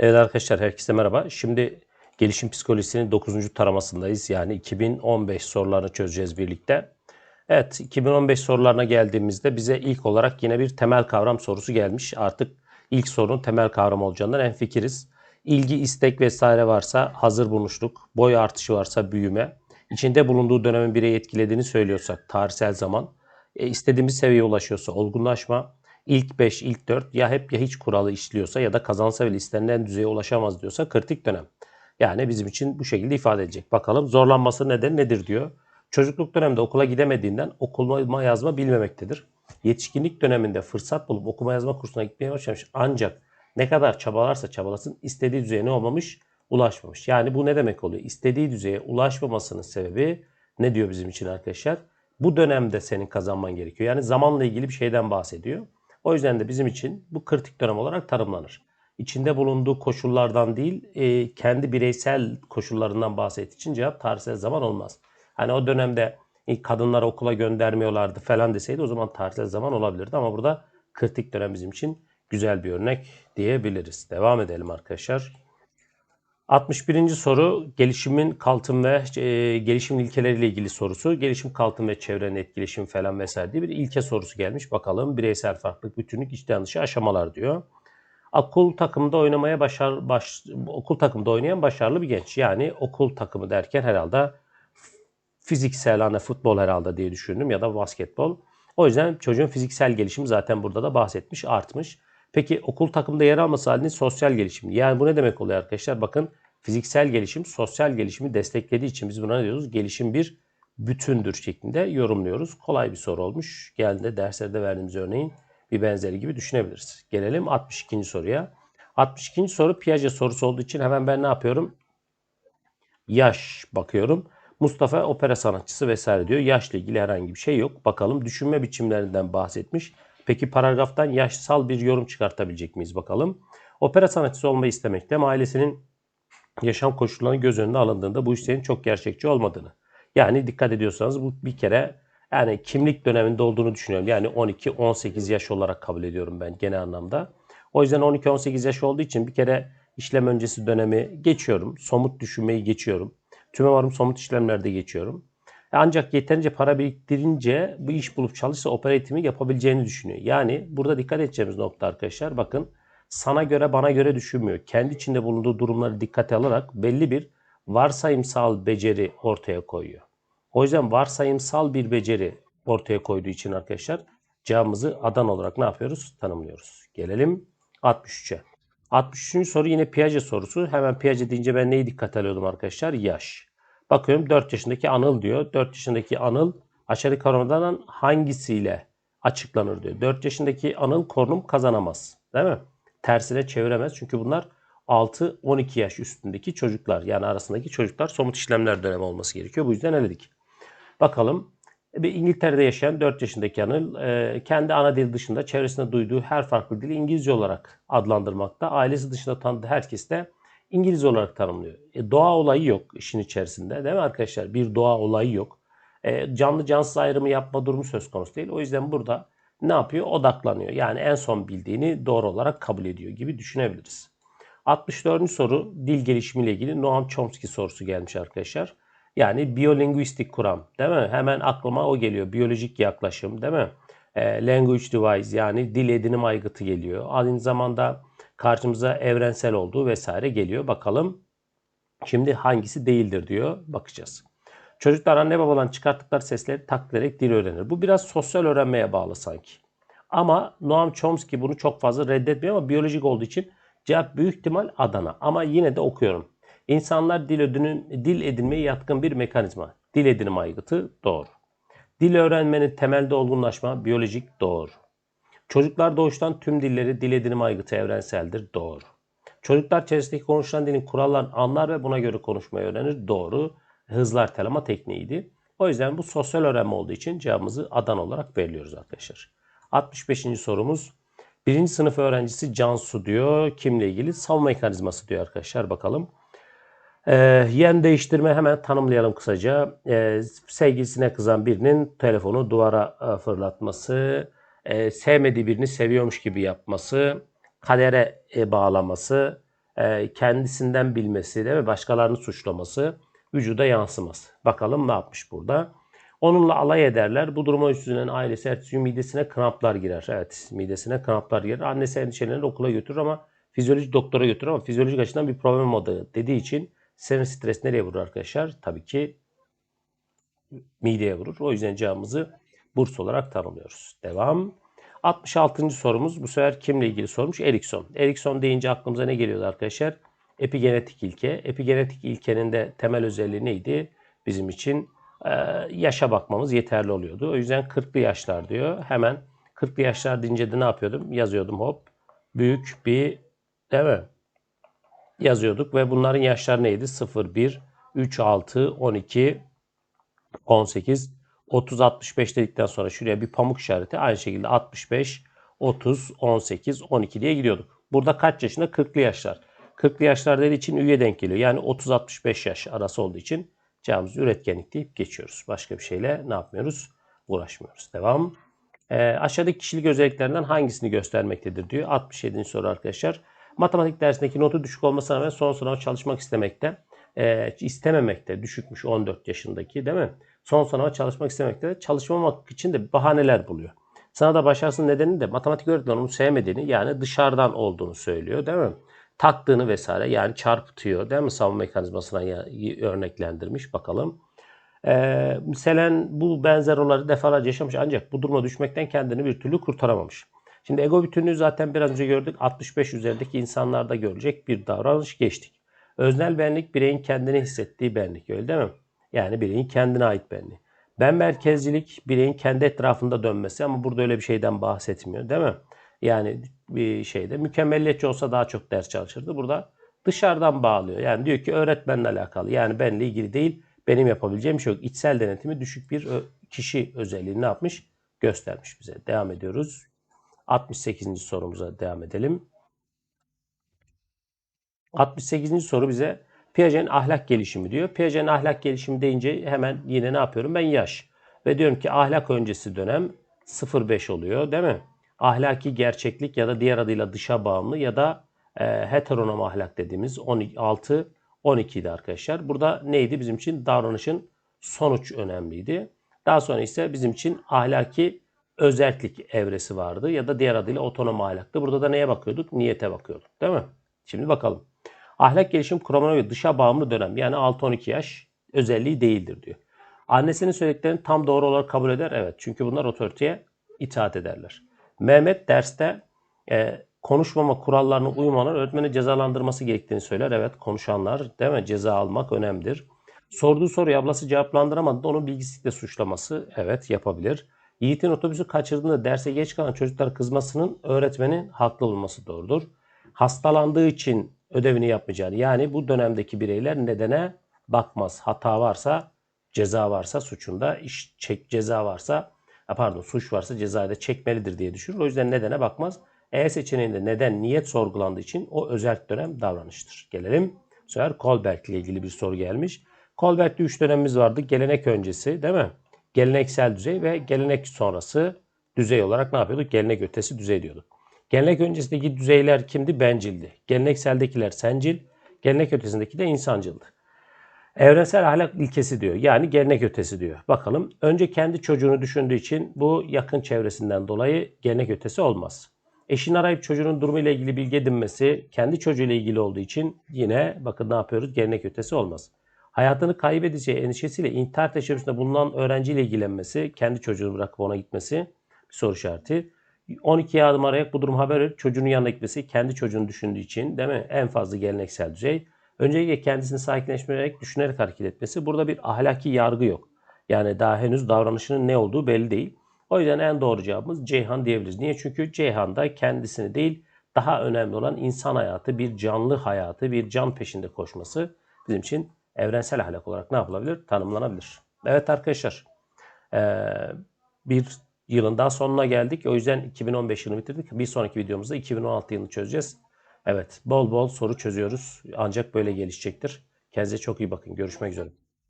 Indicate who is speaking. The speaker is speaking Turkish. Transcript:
Speaker 1: Evet arkadaşlar herkese merhaba. Şimdi gelişim psikolojisinin 9. taramasındayız. Yani 2015 sorularını çözeceğiz birlikte. Evet 2015 sorularına geldiğimizde bize ilk olarak yine bir temel kavram sorusu gelmiş. Artık ilk sorunun temel kavram olacağından en fikiriz. İlgi, istek vesaire varsa hazır bulmuşluk, boy artışı varsa büyüme, içinde bulunduğu dönemin bireyi etkilediğini söylüyorsak tarihsel zaman, e, istediğimiz seviyeye ulaşıyorsa olgunlaşma, ilk 5, ilk 4 ya hep ya hiç kuralı işliyorsa ya da kazansa bile istenilen düzeye ulaşamaz diyorsa kritik dönem. Yani bizim için bu şekilde ifade edecek. Bakalım zorlanması neden nedir diyor. Çocukluk döneminde okula gidemediğinden okuma yazma bilmemektedir. Yetişkinlik döneminde fırsat bulup okuma yazma kursuna gitmeye başlamış. Ancak ne kadar çabalarsa çabalasın istediği düzeye ne olmamış? Ulaşmamış. Yani bu ne demek oluyor? İstediği düzeye ulaşmamasının sebebi ne diyor bizim için arkadaşlar? Bu dönemde senin kazanman gerekiyor. Yani zamanla ilgili bir şeyden bahsediyor. O yüzden de bizim için bu kritik dönem olarak tanımlanır. İçinde bulunduğu koşullardan değil, e, kendi bireysel koşullarından bahsettiği için cevap tarihsel zaman olmaz. Hani o dönemde ilk kadınları okula göndermiyorlardı falan deseydi o zaman tarihsel zaman olabilirdi. Ama burada kritik dönem bizim için güzel bir örnek diyebiliriz. Devam edelim arkadaşlar. 61. soru gelişimin kaltın ve e, gelişim ilkeleriyle ilgili sorusu. Gelişim kaltın ve çevrenin etkileşim falan vesaire diye bir ilke sorusu gelmiş. Bakalım bireysel farklılık, bütünlük, içten dışı aşamalar diyor. Okul takımında oynamaya başar, baş, okul takımında oynayan başarılı bir genç. Yani okul takımı derken herhalde fiziksel hani futbol herhalde diye düşündüm ya da basketbol. O yüzden çocuğun fiziksel gelişimi zaten burada da bahsetmiş, artmış. Peki okul takımda yer alması halinde sosyal gelişim. Yani bu ne demek oluyor arkadaşlar? Bakın fiziksel gelişim sosyal gelişimi desteklediği için biz buna ne diyoruz? Gelişim bir bütündür şeklinde yorumluyoruz. Kolay bir soru olmuş. Geldiğinde derslerde verdiğimiz örneğin bir benzeri gibi düşünebiliriz. Gelelim 62. soruya. 62. soru Piaget sorusu olduğu için hemen ben ne yapıyorum? Yaş bakıyorum. Mustafa opera sanatçısı vesaire diyor. Yaşla ilgili herhangi bir şey yok. Bakalım düşünme biçimlerinden bahsetmiş. Peki paragraftan yaşsal bir yorum çıkartabilecek miyiz bakalım. Opera sanatçısı olmayı istemekle ailesinin yaşam koşullarının göz önüne alındığında bu işlerin çok gerçekçi olmadığını. Yani dikkat ediyorsanız bu bir kere yani kimlik döneminde olduğunu düşünüyorum. Yani 12-18 yaş olarak kabul ediyorum ben genel anlamda. O yüzden 12-18 yaş olduğu için bir kere işlem öncesi dönemi geçiyorum. Somut düşünmeyi geçiyorum. Tüme varım somut işlemlerde geçiyorum. Ancak yeterince para biriktirince bu iş bulup çalışsa opera eğitimi yapabileceğini düşünüyor. Yani burada dikkat edeceğimiz nokta arkadaşlar bakın sana göre bana göre düşünmüyor. Kendi içinde bulunduğu durumları dikkate alarak belli bir varsayımsal beceri ortaya koyuyor. O yüzden varsayımsal bir beceri ortaya koyduğu için arkadaşlar cevabımızı adan olarak ne yapıyoruz? Tanımlıyoruz. Gelelim 63'e. 63. soru yine Piaget sorusu. Hemen Piaget deyince ben neyi dikkate alıyordum arkadaşlar? Yaş. Bakıyorum 4 yaşındaki Anıl diyor. 4 yaşındaki Anıl aşağı kavramlardan hangisiyle açıklanır diyor. 4 yaşındaki Anıl korunum kazanamaz. Değil mi? Tersine çeviremez. Çünkü bunlar 6-12 yaş üstündeki çocuklar. Yani arasındaki çocuklar somut işlemler dönemi olması gerekiyor. Bu yüzden eledik. Bakalım. Bir İngiltere'de yaşayan 4 yaşındaki Anıl e, kendi ana dil dışında çevresinde duyduğu her farklı dili İngilizce olarak adlandırmakta. Ailesi dışında tanıdığı herkes de İngiliz olarak tanımlıyor. E, doğa olayı yok işin içerisinde değil mi arkadaşlar? Bir doğa olayı yok. E, canlı cansız ayrımı yapma durumu söz konusu değil. O yüzden burada ne yapıyor? Odaklanıyor. Yani en son bildiğini doğru olarak kabul ediyor gibi düşünebiliriz. 64. soru dil gelişimiyle ilgili Noam Chomsky sorusu gelmiş arkadaşlar. Yani biyolinguistik kuram değil mi? Hemen aklıma o geliyor. Biyolojik yaklaşım değil mi? E, language device yani dil edinim aygıtı geliyor. Aynı zamanda karşımıza evrensel olduğu vesaire geliyor. Bakalım şimdi hangisi değildir diyor. Bakacağız. Çocuklar anne babadan çıkarttıkları sesleri taklit dil öğrenir. Bu biraz sosyal öğrenmeye bağlı sanki. Ama Noam Chomsky bunu çok fazla reddetmiyor ama biyolojik olduğu için cevap büyük ihtimal Adana. Ama yine de okuyorum. İnsanlar dil, ödünün, dil edinmeye yatkın bir mekanizma. Dil edinim aygıtı doğru. Dil öğrenmenin temelde olgunlaşma biyolojik doğru. Çocuklar doğuştan tüm dilleri dil edinim aygıtı evrenseldir. Doğru. Çocuklar çevresindeki konuşulan dilin kurallarını anlar ve buna göre konuşmayı öğrenir. Doğru. Hızlı erteleme tekniğiydi. O yüzden bu sosyal öğrenme olduğu için cevabımızı adan olarak veriyoruz arkadaşlar. 65. sorumuz. Birinci sınıf öğrencisi Cansu diyor. Kimle ilgili? Savunma mekanizması diyor arkadaşlar. Bakalım. Ee, yen değiştirme hemen tanımlayalım kısaca. Ee, sevgilisine kızan birinin telefonu duvara e, fırlatması, e, sevmediği birini seviyormuş gibi yapması, kadere e, bağlaması, e, kendisinden bilmesi değil mi? Başkalarını suçlaması, vücuda yansıması. Bakalım ne yapmış burada. Onunla alay ederler. Bu duruma yüzünden ailesi ertesi gün midesine kramplar girer. Evet midesine kramplar girer. Annesi endişelenir okula götürür ama fizyolojik doktora götürür ama fizyolojik açıdan bir problem oldu dediği için senin stres nereye vurur arkadaşlar? Tabii ki mideye vurur. O yüzden cevabımızı burs olarak tanımlıyoruz. Devam. 66. sorumuz bu sefer kimle ilgili sormuş? Erikson. Erikson deyince aklımıza ne geliyordu arkadaşlar? Epigenetik ilke. Epigenetik ilkenin de temel özelliği neydi? Bizim için e, yaşa bakmamız yeterli oluyordu. O yüzden 40'lı yaşlar diyor. Hemen 40'lı yaşlar deyince de ne yapıyordum? Yazıyordum hop. Büyük bir değil mi? Yazıyorduk ve bunların yaşları neydi? 0, 1, 3, 6, 12, 18, 30, 65 dedikten sonra şuraya bir pamuk işareti. Aynı şekilde 65, 30, 18, 12 diye gidiyorduk. Burada kaç yaşında? 40'lı yaşlar. 40'lı yaşlar dediği için üye denk geliyor. Yani 30-65 yaş arası olduğu için cevabımız üretkenlik deyip geçiyoruz. Başka bir şeyle ne yapmıyoruz? Uğraşmıyoruz. Devam. E, aşağıdaki kişilik özelliklerinden hangisini göstermektedir diyor. 67. soru arkadaşlar. Matematik dersindeki notu düşük olmasına rağmen son sınava çalışmak istemekte. E, istememekte düşükmüş 14 yaşındaki değil mi? Son sınava çalışmak istemekte. Çalışmamak için de bahaneler buluyor. Sana da başarısının nedeni de matematik öğretmeni onu sevmediğini yani dışarıdan olduğunu söylüyor değil mi? Taktığını vesaire yani çarpıtıyor değil mi? Savunma mekanizmasına örneklendirmiş bakalım. Ee, Selen bu benzer olayları defalarca yaşamış ancak bu duruma düşmekten kendini bir türlü kurtaramamış. Şimdi ego bütünlüğü zaten biraz önce gördük. 65 üzerindeki insanlarda görecek bir davranış geçtik. Öznel benlik bireyin kendini hissettiği benlik öyle değil mi? Yani bireyin kendine ait benliği. Ben merkezcilik bireyin kendi etrafında dönmesi ama burada öyle bir şeyden bahsetmiyor değil mi? Yani bir şeyde mükemmelliyetçi olsa daha çok ders çalışırdı. Burada dışarıdan bağlıyor. Yani diyor ki öğretmenle alakalı. Yani benle ilgili değil. Benim yapabileceğim şey yok. İçsel denetimi düşük bir kişi özelliğini ne yapmış? Göstermiş bize. Devam ediyoruz. 68. sorumuza devam edelim. 68. soru bize Piaget'in ahlak gelişimi diyor. Piaget'in ahlak gelişimi deyince hemen yine ne yapıyorum? Ben yaş. Ve diyorum ki ahlak öncesi dönem 0-5 oluyor değil mi? Ahlaki gerçeklik ya da diğer adıyla dışa bağımlı ya da e, heteronom ahlak dediğimiz 16 12 idi arkadaşlar. Burada neydi bizim için? Davranışın sonuç önemliydi. Daha sonra ise bizim için ahlaki özellik evresi vardı ya da diğer adıyla otonom ahlaktı. Burada da neye bakıyorduk? Niyete bakıyorduk. Değil mi? Şimdi bakalım. Ahlak gelişim kronoloji dışa bağımlı dönem yani 6-12 yaş özelliği değildir diyor. Annesinin söylediklerini tam doğru olarak kabul eder. Evet çünkü bunlar otoriteye itaat ederler. Mehmet derste e, konuşmama kurallarına uymalar öğretmeni cezalandırması gerektiğini söyler. Evet konuşanlar değil mi? Ceza almak önemlidir. Sorduğu soruyu ablası cevaplandıramadı da onun bilgisizlikle suçlaması evet yapabilir. Yiğit'in otobüsü kaçırdığında derse geç kalan çocuklar kızmasının öğretmenin haklı olması doğrudur. Hastalandığı için ödevini yapmayacağını yani bu dönemdeki bireyler nedene bakmaz. Hata varsa ceza varsa suçunda iş çek ceza varsa pardon suç varsa cezayı çekmelidir diye düşünür. O yüzden nedene bakmaz. E seçeneğinde neden niyet sorgulandığı için o özel dönem davranıştır. Gelelim. Bu sefer Kolberg ile ilgili bir soru gelmiş. Kolberg'de 3 dönemimiz vardı. Gelenek öncesi değil mi? Geleneksel düzey ve gelenek sonrası düzey olarak ne yapıyorduk? Gelenek ötesi düzey diyorduk. Gelenek öncesindeki düzeyler kimdi? Bencildi. Gelenekseldekiler sencil, gelenek ötesindeki de insancıldı. Evrensel ahlak ilkesi diyor. Yani gelenek ötesi diyor. Bakalım. Önce kendi çocuğunu düşündüğü için bu yakın çevresinden dolayı gelenek ötesi olmaz. Eşin arayıp çocuğunun durumu ile ilgili bilgi edinmesi kendi çocuğuyla ilgili olduğu için yine bakın ne yapıyoruz? Gelenek ötesi olmaz. Hayatını kaybedeceği endişesiyle intihar teşebbüsünde bulunan öğrenciyle ilgilenmesi, kendi çocuğunu bırakıp ona gitmesi bir soru işareti. 12'ye adım arayarak bu durum haber verip çocuğunun yanına gitmesi kendi çocuğunu düşündüğü için değil mi? En fazla geleneksel düzey. Öncelikle kendisini sakinleştirerek düşünerek hareket etmesi. Burada bir ahlaki yargı yok. Yani daha henüz davranışının ne olduğu belli değil. O yüzden en doğru cevabımız Ceyhan diyebiliriz. Niye? Çünkü Ceyhan'da kendisini değil daha önemli olan insan hayatı, bir canlı hayatı, bir can peşinde koşması bizim için evrensel ahlak olarak ne yapılabilir? Tanımlanabilir. Evet arkadaşlar bir yılın daha sonuna geldik. O yüzden 2015 yılını bitirdik. Bir sonraki videomuzda 2016 yılını çözeceğiz. Evet bol bol soru çözüyoruz. Ancak böyle gelişecektir. Kendinize çok iyi bakın. Görüşmek üzere.